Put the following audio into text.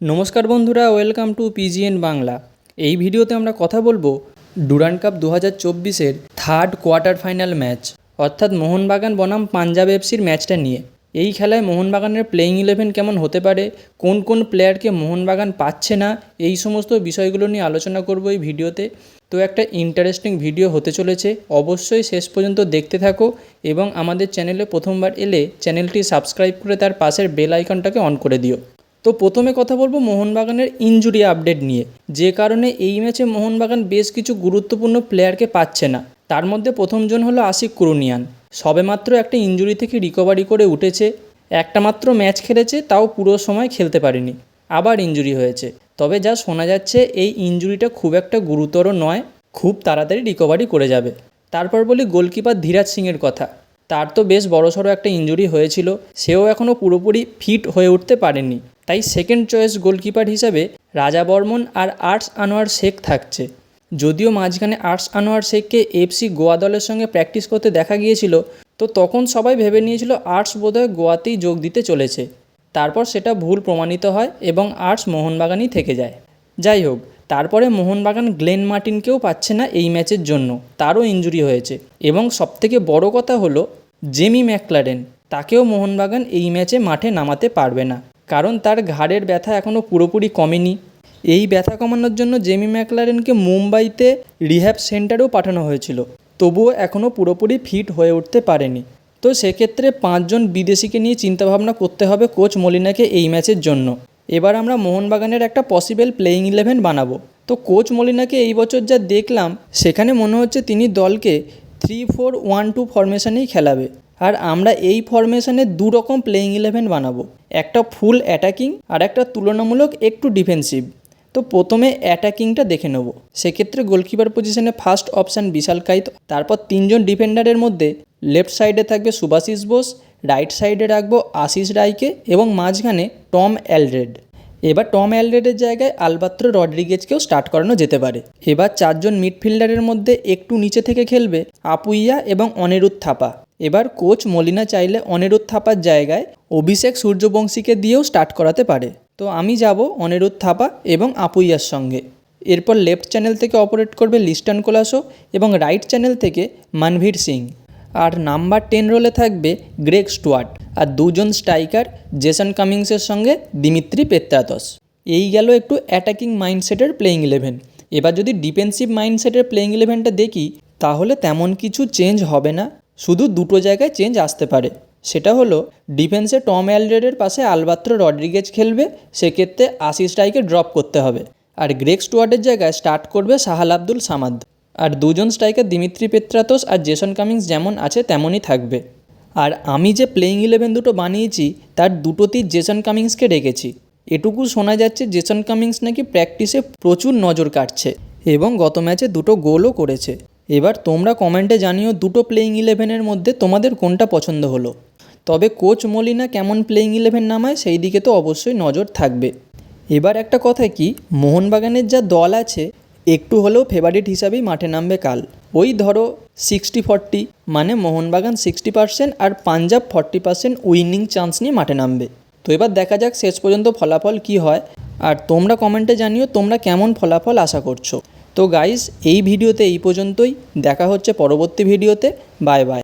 নমস্কার বন্ধুরা, welcome to পিজিএন Bangla. এই ভিডিওতে আমরা কথা বলব ডুরান্ড কাপ দু হাজার চব্বিশের থার্ড কোয়ার্টার ফাইনাল ম্যাচ, অর্থাৎ মোহনবাগান বনাম পাঞ্জাব এফসির ম্যাচটা নিয়ে। এই খেলায় মোহনবাগানের প্লেয়িং ইলেভেন কেমন হতে পারে, কোন কোন প্লেয়ারকে মোহনবাগান পাচ্ছে না, এই সমস্ত বিষয়গুলো নিয়ে আলোচনা করব এই ভিডিওতে। তো একটা ইন্টারেস্টিং ভিডিও হতে চলেছে, অবশ্যই শেষ পর্যন্ত দেখতে থাকো এবং আমাদের চ্যানেলে প্রথমবার এলে চ্যানেলটি সাবস্ক্রাইব করে তার পাশের বেল আইকনটাকে অন করে দিও। তো প্রথমে কথা বলব মোহনবাগানের ইনজুরি আপডেট নিয়ে। যে কারণে এই ম্যাচে মোহনবাগান বেশ কিছু গুরুত্বপূর্ণ প্লেয়ারকে পাচ্ছে না। তার মধ্যে প্রথমজন হলো আশিক কুরুনিয়ান। সবেমাত্র একটা ইনজুরি থেকে রিকভারি করে উঠেছে। একটা মাত্র ম্যাচ খেলেছে, তাও পুরো সময় খেলতে পারেনি। আবার ইনজুরি হয়েছে। তবে যা শোনা যাচ্ছে, এই ইনজুরিটা খুব একটা গুরুতর নয়। খুব তাড়াতাড়ি রিকভারি করে যাবে। তারপর বলি গোলকিপার ধীরাজ সিংয়ের কথা। তার তো বেশ বড়সড় একটা ইনজুরি হয়েছিল, সেও এখনও পুরোপুরি ফিট হয়ে উঠতে পারেনি। তাই সেকেন্ড চয়েস গোলকিপার হিসাবে রাজা বর্মন আর আর্টস আনোয়ার শেখ থাকছে। যদিও মাঝখানে আর্টস আনোয়ার শেখকে এফসি গোয়া দলের সঙ্গে প্র্যাকটিস করতে দেখা গিয়েছিল, তো তখন সবাই ভেবে নিয়েছিল আর্টস বোধহয় গোয়াতেই যোগ দিতে চলেছে। তারপর সেটা ভুল প্রমাণিত হয় এবং আর্টস মোহনবাগানই থেকে যায়। যাই হোক, তারপরে মোহনবাগান গ্লেন মার্টিনকেও পাচ্ছে না এই ম্যাচের জন্য, তারও ইনজুরি হয়েছে। এবং সবথেকে বড় কথা হলো জেমি ম্যাকলারেন তাকেও মোহনবাগান এই ম্যাচে মাঠে নামাতে পারবে না, কারণ তার ঘাড়ের ব্যথা এখনও পুরোপুরি কমেনি। এই ব্যথা কমানোর জন্য জেমি ম্যাকলারেনকে মুম্বাইতে রিহ্যাব সেন্টারেও পাঠানো হয়েছিল, তবুও এখনও পুরোপুরি ফিট হয়ে উঠতে পারেনি। তো সেক্ষেত্রে পাঁচজন বিদেশিকে নিয়ে চিন্তাভাবনা করতে হবে কোচ মলিনাকে এই ম্যাচের জন্য। এবার আমরা মোহনবাগানের একটা পসিবল প্লেয়িং ইলেভেন বানাবো। তো কোচ মলিনাকে এই বছর যা দেখলাম, সেখানে মনে হচ্ছে তিনি দলকে থ্রি ফোর ওয়ান টু ফরমেশনেই খেলাবে। আর আমরা এই ফরমেশনে দু রকম প্লেয়িং ইলেভেন বানাবো। একটা ফুল অ্যাটাকিং আর একটা তুলনামূলক একটু ডিফেন্সিভ তো প্রথমে অ্যাটাকিংটা দেখে নেব। সেক্ষেত্রে গোলকিপার পজিশনে ফার্স্ট অপশান বিশাল কাইত। তারপর তিনজন ডিফেন্ডারের মধ্যে লেফট সাইডে থাকবে সুভাশিস বোস রাইট সাইডে রাখব আশিস রায়কে এবং মাঝখানে টম অ্যালরেড এবার টম অ্যালরেডের জায়গায় আলবাত্র রড্রিগেজকেও স্টার্ট করানো যেতে পারে। এবার চারজন মিডফিল্ডারের মধ্যে একটু নিচে থেকে খেলবে আপুইয়া এবং অনিরুদ্ধ থাপা। এবার কোচ মলিনা চাইলে অনিরুদ্ধ থাপার জায়গায় অভিষেক সূর্যবংশীকে দিয়েও স্টার্ট করাতে পারে। তো আমি যাব অনিরুদ্ধ থাপা এবং আপুইয়ার সঙ্গে। এরপর লেফট চ্যানেল থেকে অপারেট করবে লিস্টন কোলাসো এবং রাইট চ্যানেল থেকে মানভীর সিং। আর নাম্বার টেন রোলে থাকবে গ্রেগ স্টুয়ার্ট আর দুজন স্ট্রাইকার জেসন কামিংসের সঙ্গে দিমিত্রি পেত্রাতস। এই গেল একটু অ্যাটাকিং মাইন্ডসেটের প্লেয়িং ইলেভেন এবার যদি ডিফেন্সিভ মাইন্ডসেটের প্লেয়িং ইলেভেনটা দেখি, তাহলে তেমন কিছু চেঞ্জ হবে না, শুধু দুটো জায়গায় চেঞ্জ আসতে পারে। সেটা হলো ডিফেন্সে টম অ্যালরেডের পাশে আলবাত্র রড্রিগেজ খেলবে, সেক্ষেত্রে আশিস রায়কে ড্রপ করতে হবে। আর গ্রেগ স্টুয়ার্টের জায়গায় স্টার্ট করবে সাহাল আব্দুল সামাদ। আর দুজন স্ট্রাইকার দিমিত্রি পেত্রাতোস আর জেসন কামিংস যেমন আছে তেমনই থাকবে। আর আমি যে প্লেয়িং ইলেভেন দুটো বানিয়েছি, তার দুটোতেই জেসন কামিংসকে রেখেছি এটুকু শোনা যাচ্ছে জেসন কামিংস নাকি প্র্যাকটিসে প্রচুর নজর কাটছে এবং গত ম্যাচে দুটো গোলও করেছে। এবার তোমরা কমেন্টে জানিও দুটো প্লেয়িং ইলেভেনের মধ্যে তোমাদের কোনটা পছন্দ হলো। তবে কোচ মলিনা কেমন প্লেয়িং ইলেভেন নামায় সেই দিকে তো অবশ্যই নজর থাকবে। এবার একটা কথা কি, মোহনবাগানের যা দল আছে একটু হলেও ফেভারিট হিসাবেই মাঠে নামবে কাল। ওই ধরো সিক্সটি ফর্টি মানে মোহনবাগান সিক্সটি পার্সেন্ট আর Punjab forty percent winning chance নিয়ে মাঠে নামবে। তো এবার দেখা যাক শেষ পর্যন্ত ফলাফল কি হয়। আর তোমরা কমেন্টে জানিও তোমরা কেমন ফলাফল আশা করছ। তো গাইস এই ভিডিওতে এই পর্যন্তই। দেখা হচ্ছে পরবর্তী ভিডিওতে। Bye bye